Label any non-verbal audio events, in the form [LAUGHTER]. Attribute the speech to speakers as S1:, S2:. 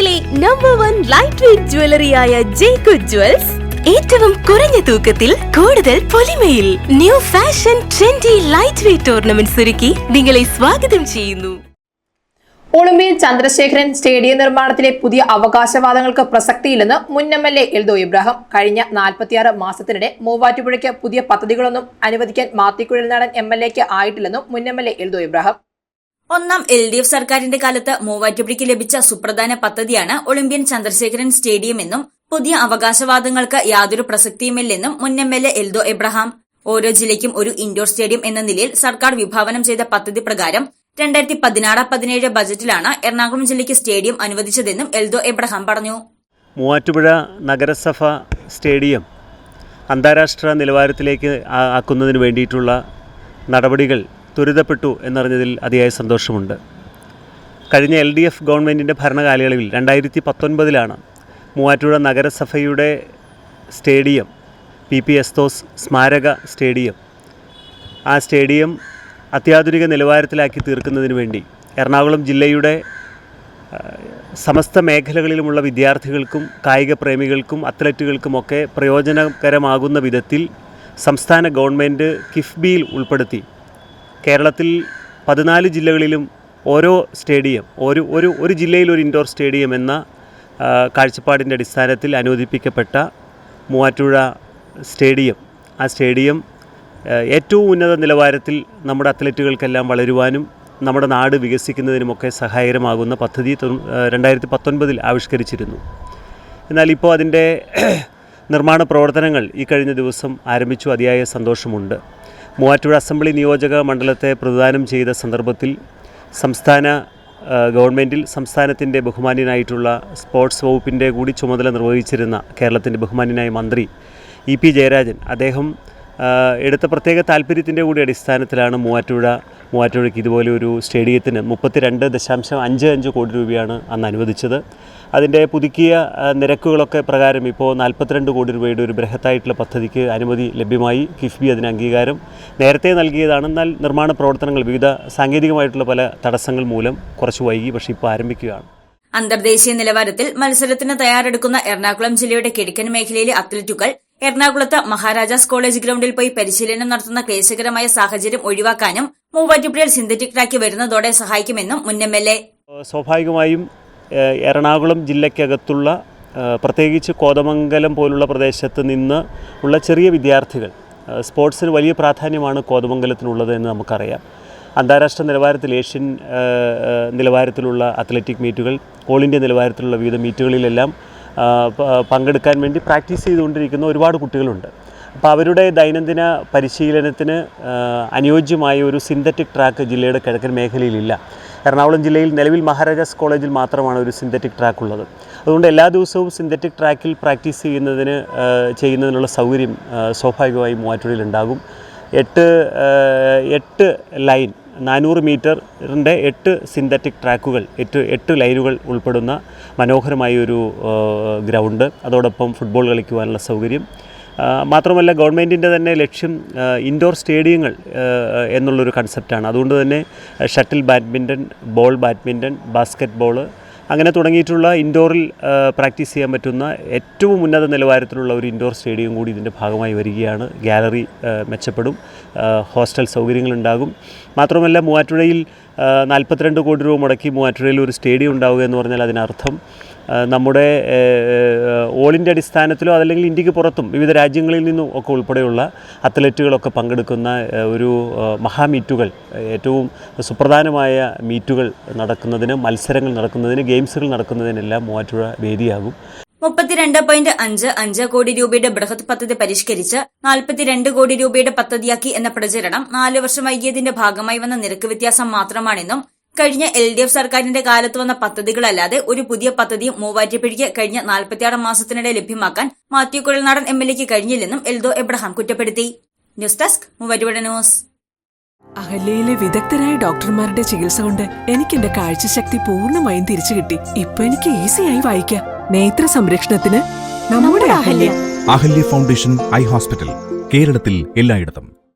S1: കേരളത്തിലെ number one light weight ജ്വല്ലറിയായ ജേക്കു jewels ഏറ്റവും കുറഞ്ഞ തൂക്കത്തിൽ കൂടുതൽ പൊലിമയിൽ new fashion trendy light weight tournaments ഒരുക്കി നിങ്ങളെ സ്വാഗതം ചെയ്യുന്നു.
S2: ഒളിമ്പിയൻ ചന്ദ്രശേഖരൻ സ്റ്റേഡിയം നിർമ്മാണത്തിലെ പുതിയ അവകാശവാദങ്ങൾക്ക് പ്രസക്തിയില്ലെന്ന് മുൻ M L A Eldho Ibrahim. കഴിഞ്ഞ നാൽപ്പത്തിയാറ് മാസത്തിനിടെ മൂവാറ്റുപുഴയ്ക്ക് പുതിയ പദ്ധതികളൊന്നും അനുവദിക്കാൻ മാത്തിക്കുഴൽ നടൻ എം എൽ എക്ക് ആയിട്ടില്ലെന്നും മുൻ M L A Eldho Ibrahim.
S3: ഒന്നാം എൽ ഡി എഫ് സർക്കാരിന്റെ കാലത്ത് മൂവാറ്റുപുഴയ്ക്ക് ലഭിച്ച സുപ്രധാന പദ്ധതിയാണ് ഒളിമ്പ്യൻ ചന്ദ്രശേഖരൻ സ്റ്റേഡിയം എന്നും പുതിയ അവകാശവാദങ്ങൾക്ക് യാതൊരു പ്രസക്തിയുമില്ലെന്നും മുൻ M L A Eldho Abraham. ഓരോ ജില്ലയ്ക്കും ഒരു ഇൻഡോർ സ്റ്റേഡിയം എന്ന നിലയിൽ സർക്കാർ വിഭാവനം ചെയ്ത പദ്ധതി പ്രകാരം രണ്ടായിരത്തി പതിനാറ് പതിനേഴ് ബജറ്റിലാണ് എറണാകുളം ജില്ലയ്ക്ക് സ്റ്റേഡിയം അനുവദിച്ചതെന്നും എൽദോ എബ്രഹാം പറഞ്ഞു.
S4: മൂവാറ്റുപുഴ നഗരസഭ സ്റ്റേഡിയം അന്താരാഷ്ട്ര നിലവാരത്തിലേക്ക് ആക്കുന്നതിന് വേണ്ടിയിട്ടുള്ള നടപടികൾ ത്വരിതപ്പെട്ടു എന്നറിഞ്ഞതിൽ അതിയായ സന്തോഷമുണ്ട്. കഴിഞ്ഞ എൽ ഡി എഫ് ഗവൺമെന്റിന്റെ ഭരണകാലയളവിൽ രണ്ടായിരത്തി പത്തൊൻപതിലാണ് മൂവാറ്റുപുഴ നഗരസഭയുടെ സ്റ്റേഡിയം പി പി എസ്തോസ് സ്മാരക സ്റ്റേഡിയം ആ സ്റ്റേഡിയം അത്യാധുനിക നിലവാരത്തിലാക്കി തീർക്കുന്നതിന് വേണ്ടി എറണാകുളം ജില്ലയുടെ സമസ്ത മേഖലകളിലുമുള്ള വിദ്യാർത്ഥികൾക്കും കായിക പ്രേമികൾക്കും അത്ലറ്റുകൾക്കുമൊക്കെ പ്രയോജനകരമാകുന്ന വിധത്തിൽ സംസ്ഥാന ഗവൺമെന്റ് കിഫ്ബിയിൽ ഉൾപ്പെടുത്തി. കേരളത്തിൽ പതിനാല് ജില്ലകളിലും ഓരോ സ്റ്റേഡിയം ഒരു ഒരു ഒരു ജില്ലയിൽ ഒരു ഇൻഡോർ സ്റ്റേഡിയം എന്ന കാഴ്ചപ്പാടിന്റെ അടിസ്ഥാനത്തിൽ അനുവദിപ്പിക്കപ്പെട്ട മൂവാറ്റുഴ സ്റ്റേഡിയം. ആ സ്റ്റേഡിയം ഏറ്റവും ഉന്നത നിലവാരത്തിൽ നമ്മുടെ അത്ലറ്റുകൾക്കെല്ലാം വളരുവാനും നമ്മുടെ നാട് വികസിക്കുന്നതിനുമൊക്കെ സഹായകരമാകുന്ന പദ്ധതി രണ്ടായിരത്തി പത്തൊൻപതിൽ ആവിഷ്കരിച്ചിരുന്നു. എന്നാൽ ഇപ്പോൾ അതിന്റെ [CLEARS THROAT] നിർമ്മാണ പ്രവർത്തനങ്ങൾ ഈ കഴിഞ്ഞ ദിവസം ആരംഭിച്ചു. അതിയായ സന്തോഷമുണ്ട്. മൂവാറ്റുപുഴ അസംബ്ലി നിയോജക മണ്ഡലത്തെ പ്രതിദാനം ചെയ്ത സന്ദർഭത്തിൽ സംസ്ഥാന ഗവൺമെന്റിൽ സംസ്ഥാനത്തിന്റെ ബഹുമാന്യനായിട്ടുള്ള സ്പോർട്സ് വകുപ്പിന്റെ കൂടി ചുമതല നിർവഹിച്ചിരുന്ന കേരളത്തിന്റെ ബഹുമാന്യനായ മന്ത്രി ഇ പി ജയരാജൻ. അദ്ദേഹം എടുത്ത പ്രത്യേക താല്പര്യത്തിന്റെ കൂടി അടിസ്ഥാനത്തിലാണ് മൂവാറ്റുപുഴ മൂവാറ്റുപുഴയ്ക്ക് ഇതുപോലെ ഒരു സ്റ്റേഡിയത്തിന് മുപ്പത്തിരണ്ട് ദശാംശം അഞ്ച് അഞ്ച് കോടി രൂപയാണ് അന്ന് അനുവദിച്ചത്. അതിന്റെ പുതുക്കിയ നിരക്കുകളൊക്കെ പ്രകാരം ഇപ്പോൾ നാൽപ്പത്തിരണ്ട് കോടി രൂപയുടെ ഒരു ബൃഹത്തായിട്ടുള്ള പദ്ധതിക്ക് അനുമതി ലഭ്യമായി. കിഫ്ബി അതിന് അംഗീകാരം നേരത്തെ നൽകിയതാണ്. എന്നാൽ നിർമ്മാണ പ്രവർത്തനങ്ങൾ വിവിധ സാങ്കേതികമായിട്ടുള്ള പല തടസ്സങ്ങൾ മൂലം കുറച്ച് വൈകി പക്ഷേ ഇപ്പോൾ ആരംഭിക്കുകയാണ്.
S3: അന്തർദേശീയ നിലവാരത്തിൽ മത്സരത്തിന് തയ്യാറെടുക്കുന്ന എറണാകുളം ജില്ലയുടെ കിഴക്കൻ മേഖലയിലെ അത്ലറ്റുകൾ എറണാകുളത്ത് മഹാരാജാസ് കോളേജ് ഗ്രൌണ്ടിൽ പോയി പരിശീലനം നടത്തുന്ന ക്ലേശകരമായ സാഹചര്യം ഒഴിവാക്കാനും മൂവാറ്റുപുഴയിൽ സിന്തറ്റിക് ട്രാക്ക് വരുന്നതോടെ സഹായിക്കുമെന്നും മുൻ എം എൽ എ.
S4: സ്വാഭാവികമായും എറണാകുളം ജില്ലയ്ക്കകത്തുള്ള പ്രത്യേകിച്ച് കോതമംഗലം പോലുള്ള പ്രദേശത്ത് നിന്ന് ഉള്ള ചെറിയ വിദ്യാർത്ഥികൾ സ്പോർട്സിന് വലിയ പ്രാധാന്യമാണ് കോതമംഗലത്തിനുള്ളത് എന്ന് നമുക്കറിയാം. അന്താരാഷ്ട്ര നിലവാരത്തിൽ ഏഷ്യൻ നിലവാരത്തിലുള്ള അത്ലറ്റിക് മീറ്റുകൾ ഓൾ ഇന്ത്യ നിലവാരത്തിലുള്ള വിവിധ മീറ്റുകളിലെല്ലാം പങ്കെടുക്കാൻ വേണ്ടി പ്രാക്ടീസ് ചെയ്തുകൊണ്ടിരിക്കുന്ന ഒരുപാട് കുട്ടികളുണ്ട്. അപ്പോൾ അവരുടെ ദൈനംദിന പരിശീലനത്തിന് അനുയോജ്യമായ ഒരു സിന്തറ്റിക് ട്രാക്ക് ജില്ലയുടെ കിഴക്കൻ മേഖലയിലില്ല. എറണാകുളം ജില്ലയിൽ നിലവിൽ മഹാരാജാസ് കോളേജിൽ മാത്രമാണ് ഒരു സിന്തറ്റിക് ട്രാക്ക് ഉള്ളത്. അതുകൊണ്ട് എല്ലാ ദിവസവും സിന്തറ്റിക് ട്രാക്കിൽ പ്രാക്ടീസ് ചെയ്യുന്നതിന് ചെയ്യുന്നതിനുള്ള സൗകര്യം സ്വാഭാവികമായും മൂവാറ്റുപുഴയിൽ ഉണ്ടാകും. എട്ട് എട്ട് ലൈൻ നാനൂറ് മീറ്ററിന്റെ എട്ട് സിന്തറ്റിക് ട്രാക്കുകൾ എട്ട് എട്ട് ലൈനുകൾ ഉൾപ്പെടുന്ന മനോഹരമായ ഒരു ഗ്രൗണ്ട് അതോടൊപ്പം ഫുട്ബോൾ കളിക്കുവാനുള്ള സൗകര്യം. മാത്രമല്ല ഗവൺമെന്റിന്റെ തന്നെ ലക്ഷ്യം ഇൻഡോർ സ്റ്റേഡിയങ്ങൾ എന്നുള്ളൊരു കൺസെപ്റ്റാണ് അതുകൊണ്ട് തന്നെ shuttle badminton ball badminton basket ball അങ്ങനെ തുടങ്ങിയിട്ടുള്ള ഇൻഡോറിൽ പ്രാക്ടീസ് ചെയ്യാൻ പറ്റുന്ന ഏറ്റവും ഉന്നത നിലവാരത്തിലുള്ള ഒരു ഇൻഡോർ സ്റ്റേഡിയം കൂടി ഇതിന്റെ ഭാഗമായി വരികയാണ്. ഗാലറി മെച്ചപ്പെടും ഹോസ്റ്റൽ സൗകര്യങ്ങളുണ്ടാകും. മാത്രമല്ല മൂവാറ്റുപുഴയിൽ നാൽപ്പത്തിരണ്ട് കോടി രൂപ മുടക്കി മൂവാറ്റുപുഴയിൽ ഒരു സ്റ്റേഡിയം ഉണ്ടാവുക എന്ന് പറഞ്ഞാൽ അതിനർത്ഥം നമ്മുടെ ഇന്ത്യ അടിസ്ഥാനത്തിലോ അതല്ലെങ്കിൽ ഇന്ത്യയ്ക്ക് പുറത്തും വിവിധ രാജ്യങ്ങളിൽ നിന്നും ഒക്കെ ഉൾപ്പെടെയുള്ള അത്ലറ്റുകളൊക്കെ പങ്കെടുക്കുന്ന ഒരു മഹാമീറ്റുകൾ ഏറ്റവും സുപ്രധാനമായ മീറ്റുകൾ നടക്കുന്നതിന് മത്സരങ്ങൾ നടക്കുന്നതിന് ഗെയിംസുകൾ നടക്കുന്നതിനെല്ലാം മൂവാറ്റുപുഴ വേദിയാകും.
S3: മുപ്പത്തിരണ്ട് പോയിന്റ് അഞ്ച് അഞ്ച് കോടി രൂപയുടെ ബൃഹത് പദ്ധതി പരിഷ്കരിച്ച് നാൽപ്പത്തിരണ്ട് കോടി രൂപയുടെ പദ്ധതിയാക്കി എന്ന പ്രചരണം നാല് വർഷം വൈകിയതിന്റെ ഭാഗമായി വന്ന നിരക്ക് വ്യത്യാസം മാത്രമാണെന്നും കഴിഞ്ഞ എൽ ഡി എഫ് സർക്കാരിന്റെ കാലത്ത് വന്ന പദ്ധതികളല്ലാതെ ഒരു പുതിയ പദ്ധതിയും മൂവാറ്റുപുഴയ്ക്ക് കഴിഞ്ഞ നാൽപ്പത്തിയാറ് മാസത്തിനിടെ ലഭ്യമാക്കാൻ മാത്യു കുഴൽനാടൻ എം എൽ എക്ക് കഴിഞ്ഞില്ലെന്നും എൽദോ എബ്രഹാം കുറ്റപ്പെടുത്തി. News desk Muvattupuzha news.
S5: അഹല്യയിലെ വിദഗ്ധരായ ഡോക്ടർമാരുടെ ചികിത്സ കൊണ്ട് എനിക്ക് എന്റെ കാഴ്ചശക്തി പൂർണമായും തിരിച്ചു കിട്ടി. ഇപ്പൊ എനിക്ക് ഈസിയായി വായിക്കാം. നേത്ര സംരക്ഷണത്തിന് നമ്മുടെ Ahalya.
S6: Ahalya foundation eye hospital കേരളത്തിൽ എല്ലായിടത്തും.